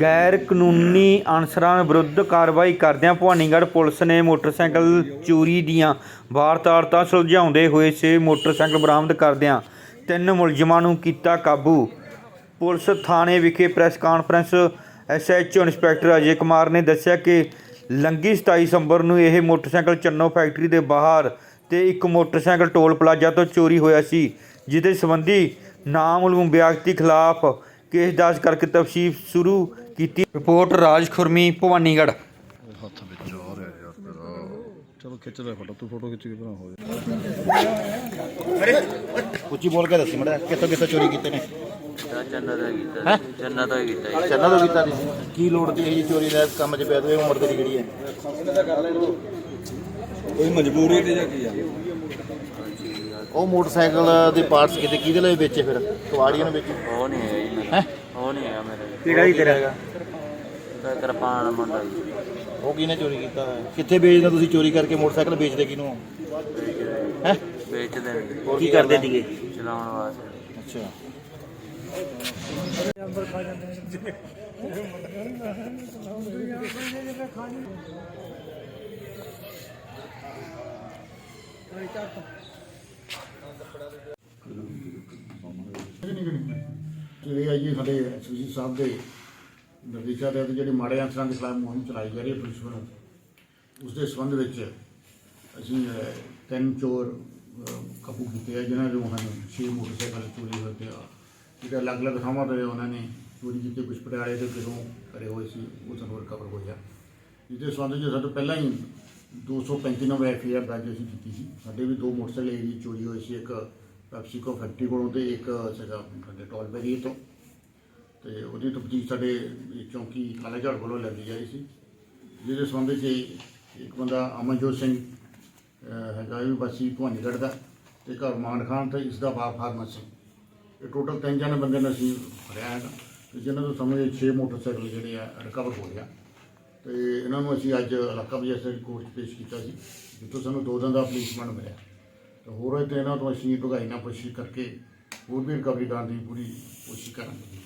ਗੈਰ ਕਾਨੂੰਨੀ ਅਨਸਰਾਂ ਵਿਰੁੱਧ ਕਾਰਵਾਈ ਕਰਦਿਆਂ ਭਵਾਨੀਗੜ੍ਹ ਪੁਲਿਸ ਨੇ ਮੋਟਰਸਾਈਕਲ ਚੋਰੀ ਦੀਆਂ ਵਾਰਦਾਤਾਂ ਸੁਲਝਾਉਂਦੇ ਹੋਏ ਛੇ ਮੋਟਰਸਾਈਕਲ ਬਰਾਮਦ ਕਰਦਿਆਂ ਤਿੰਨ ਮੁਲਜ਼ਮਾਂ ਨੂੰ ਕੀਤਾ ਕਾਬੂ। ਪੁਲਿਸ ਥਾਣੇ ਵਿਖੇ press conference SHO inspector Ajay Kumar ਨੇ ਦੱਸਿਆ ਕਿ ਲੰਗੀ 27 ਸਤੰਬਰ ਨੂੰ ਇਹ ਮੋਟਰਸਾਈਕਲ ਚੰਨੋ ਫੈਕਟਰੀ ਦੇ ਬਾਹਰ ਤੇ ਇੱਕ ਮੋਟਰਸਾਈਕਲ ਟੋਲ ਪਲਾਜ਼ਾ ਤੋਂ ਚੋਰੀ ਹੋਇਆ ਸੀ, ਜਿਹਦੇ ਸੰਬੰਧੀ ਨਾਮਲੂਮ ਵਿਅਕਤੀ ਖਿਲਾਫ ਕੇਸ ਦਰਜ ਕਰਕੇ ਤਫਸੀਲ ਸ਼ੁਰੂ ਕੀਤੀ। ਰਿਪੋਰਟ ਰਾਜ ਖੁਰਮੀ ਭਵਾਨੀਗੜ੍ਹ। ਹੱਥ ਵਿੱਚ ਆ ਰਿਹਾ ਯਾਰ ਤੇਰਾ। ਚਲੋ ਖਿੱਚ ਲੈ ਫੋਟੋ ਤੂੰ ਫੋਟੋ ਖਿੱਚ ਕੇ ਬਣਾ ਹੋ ਜਾ। ਉੱਚੀ ਬੋਲ ਕੇ ਦੱਸੀ ਮੜਾ ਕਿੱਥੋਂ ਕਿੱਥੋਂ ਚੋਰੀ ਕੀਤੇ ਨੇ? ਚੰਨਾ ਦਾ ਕੀਤਾ। ਚੰਨਾ ਦਾ ਕੀਤਾ। ਚੰਨਾ ਤੋਂ ਕੀਤਾ ਸੀ ਕੀ ਲੋੜ ਦੀ ਇਹ ਚੋਰੀ ਦਾ ਕੰਮ 'ਚ ਪਿਆ ਤੂੰ ਇਹ ਉਮਰ ਤੇਰੀ ਕਿਹੜੀ ਹੈ? ਕੋਈ ਮਜਬੂਰੀ ਤੇ ਜਾਂ ਕੀ ਆ? ਉਹ ਮੋਟਰਸਾਈਕਲ ਦੇ ਪਾਰਟਸ ਕਿਤੇ ਕਿਹਦੇ ਲਈ ਵੇਚੇ ਫਿਰ? ਕੁਆੜੀਆਂ ਨੂੰ ਵੇਚੇ? ਉਹ ਨਹੀਂ ਹੈਗਾ ਜੀ। ਹੈਂ? ਉਹ ਨਹੀਂ ਹੈਗਾ ਮੇਰਾ। ਕਿਹੜਾ ਜੀ ਤੇਰਾ? ਹੈਗਾ? ਤਾਂ ਕਿਰਪਾਨ ਮੁੰਡਾ ਜੀ। ਉਹ ਕਿਹਨੇ ਚੋਰੀ ਕੀਤਾ? ਕਿੱਥੇ ਵੇਚਦੇ ਤੁਸੀਂ ਚੋਰੀ ਕਰਕੇ ਮੋਟਰਸਾਈਕਲ ਵੇਚਦੇ ਕਿਹਨੂੰ? ਹੈ? ਵੇਚਦੇ ਨੇ। ਕੀ ਕਰਦੇ? ਸੀਗੇ? ਚਲਾਉਣ ਵਾਸਤੇ। ਅੱਛਾ। ਇਹ ਹੈ ਜੀ ਸਾਡੇ ਐਸਪੀ ਸਾਹਿਬ ਦੇ ਨਿਰਦੇਸ਼ਾਂ ਦੇ ਜਿਹੜੇ ਮਾੜੇ ਅਨਸਰਾਂ ਦੇ ਖਿਲਾਫ ਮੁਹਿੰਮ ਚਲਾਈ ਜਾ ਰਹੀ ਹੈ ਪੁਲਿਸ ਵੱਲੋਂ। ਉਸ ਦੇ ਸੰਬੰਧ ਵਿੱਚ ਅਸੀਂ ਤਿੰਨ ਚੋਰ ਕਾਬੂ ਕੀਤੇ ਆ ਜਿਨ੍ਹਾਂ ਦੇ ਹਨ ਛੇ ਮੋਟਰਸਾਈਕਲ ਚੋਰੀ ਹੋਏ ਤੇ ਜਿਹੜੇ ਅਲੱਗ-ਅਲੱਗ ਥਾਵਾਂ ਤੇ ਉਹਨਾਂ ਨੇ ਚੋਰੀ ਕੀਤੇ ਕੁਝ ਪਟਿਆਲੇ ਦੇ ਕਿਲੋਂ ਕਰੇ ਹੋਏ ਸੀ, ਉਹ ਸਾਨੂੰ ਰਿਕਵਰ ਹੋਇਆ। ਜਿਹਦੇ ਸੰਬੰਧ ਵਿੱਚ ਸਾਡੇ ਪਹਿਲਾਂ ਹੀ 235 ਨੰਬਰ ਐਫਆਈਆਰ ਦਰਜ ਅਸੀਂ ਕੀਤੀ ਸੀ। ਸਾਡੇ ਵੀ ਦੋ ਮੋਟਰਸਾਈਕਲ ਏਰੀ ਚੋਰੀ ਹੋਏ ਸੀ, ਇੱਕ ਪੈਪਸੀਕੋ ਫੈਕਟਰੀ ਕੋਲੋਂ ਤੇ ਇੱਕ ਸੀਗਾ ਸਾਡੇ ਟੋਲ ਬੈਰੀ ਤੋਂ ਤੇ ਉਹਦੀ ਤਫਤੀਸ਼ ਸਾਡੇ ਚੌਂਕੀ ਕਾਲਾ ਕੋਲੋਂ ਵੱਲੋਂ ਲੱਗੀ ਜਾ ਰਹੀ ਸੀ। ਜਿਹਦੇ ਸੰਬੰਧ 'ਚ ਇੱਕ ਬੰਦਾ ਅਮਨਜੋਤ ਸਿੰਘ ਹੈਗਾ ਇਹ ਵੀ ਬਸੀ ਭਵਾਨੀਗੜ੍ਹ ਦਾ ਤੇ ਘਰ ਮਾਨ ਖਾਨ ਤੇ ਇਸ ਦਾ ਬਾਪ ਫਾਰਮਰ ਸਿੰਘ। ਇਹ ਟੋਟਲ ਤਿੰਨ ਜਣੇ ਬੰਦੇ ਨੇ ਅਸੀਂ ਫੜਿਆ ਹੈਗਾ ਤੇ ਜਿਨ੍ਹਾਂ ਤੋਂ ਸਮਝ 6 ਮੋਟਰਸਾਈਕਲ ਜਿਹੜੇ ਆ ਰਿਕਵਰ ਹੋ ਗਿਆ ਤੇ ਇਹਨਾਂ ਨੂੰ ਅਸੀਂ ਅੱਜ ਇਲਾਕਾ ਮੈਜਿਸਟਰੇਟ ਕੋਰਟ 'ਚ ਪੇਸ਼ ਕੀਤਾ ਸੀ, ਜਿੱਥੋਂ ਸਾਨੂੰ ਦੋ ਦਿਨ ਦਾ ਪੁਲਿਸਮੈਂਟ ਮਿਲਿਆ। ਤੇ ਹੋਰ ਤੇ ਇਹਨਾਂ ਤੋਂ ਅਸੀਂ ਭਗਾਈ ਨਾਲ ਕੋਸ਼ਿਸ਼ ਕਰਕੇ ਹੋਰ ਵੀ ਰਿਕਵਰੀ ਕਰਨ ਦੀ ਪੂਰੀ ਕੋਸ਼ਿਸ਼ ਕਰਾਂਗੇ।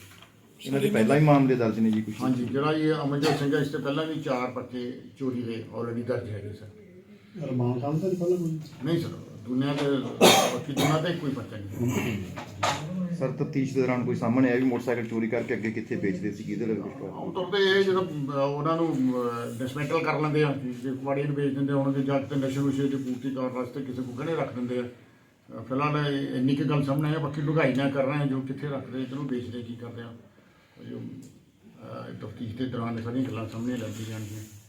ਇਹਨਾਂ ਦੇ ਪਹਿਲਾਂ ਹੀ ਮਾਮਲੇ ਦਰਜ ਨੇ ਜੀ ਕੁਝ ਹਾਂਜੀ ਜਿਹੜਾ ਇਹ ਅਮਨਜੋਤ ਸਿੰਘ ਹੈ ਇਸ ਤੋਂ ਪਹਿਲਾਂ ਵੀ ਚਾਰ ਪਰਚੇ ਚੋਰੀ ਦੇ ਆਲਰੇਡੀ ਦਰਜ ਹੈਗੇ ਸਰ। ਰਮਾਨ ਖਾਨ ਤਾਂ ਪਹਿਲਾਂ ਕੋਈ? ਨਹੀਂ ਸਰ ਦੁਨੀਆ ਦੇ ਬਾਕੀ ਦੁਨੀਆ ਤੇ ਕੋਈ ਪਰਚਾ ਨਹੀਂ। ਸਰ ਤਫਤੀਸ਼ ਦੇ ਦੌਰਾਨ ਕੋਈ ਸਾਹਮਣੇ ਆਇਆ ਵੀ ਮੋਟਰਸਾਈਕਲ ਚੋਰੀ ਕਰਕੇ ਅੱਗੇ ਕਿੱਥੇ ਵੇਚਦੇ ਸੀ? ਕਿਹਦੇ ਲਈ ਕੁਝ ਪਤਾ ਆਮ ਤੌਰ ਤੇ ਇਹ ਜਦੋਂ ਅਹ, ਉਹਨਾਂ ਨੂੰ ਡਿਸਮੈਂਟਲ ਕਰ ਲੈਂਦੇ ਆ ਜੇ ਕੁਆੜੀ ਨੂੰ ਵੇਚ ਦਿੰਦੇ ਉਹਨਾਂ ਦੇ ਜੱਗ ਤੇ ਨਸ਼ੇ ਨੁਸ਼ੇ ਦੀ ਪੂਰਤੀ ਕਰਨ ਵਾਸਤੇ ਕਿਸੇ ਕੋ ਗਹਿਣੇ ਰੱਖ ਦਿੰਦੇ ਆ। ਅਹ, ਫਿਲਹਾਲ ਇਹ- ਇੰਨੀ ਕੁ ਗੱਲ ਸਾਹਮਣੇ ਆ ਬਾਕੀ ਢੁਗਾਈ ਨਾ ਕਰ ਰਹੇ ਆ ਜੋ ਕਿੱਥੇ ਰੱਖਦੇ ਕਿਹਨੂੰ ਵੇਚਦੇ ਕੀ ਕਰਦੇ ਆ। ਜੋ ਤਫਤੀਸ਼ ਦੇ ਦੌਰਾਨ ਇਹ ਸਾਰੀਆਂ ਗੱਲਾਂ ਸਾਹਮਣੇ ਲੱਗ ਜਾਣਗੀਆਂ।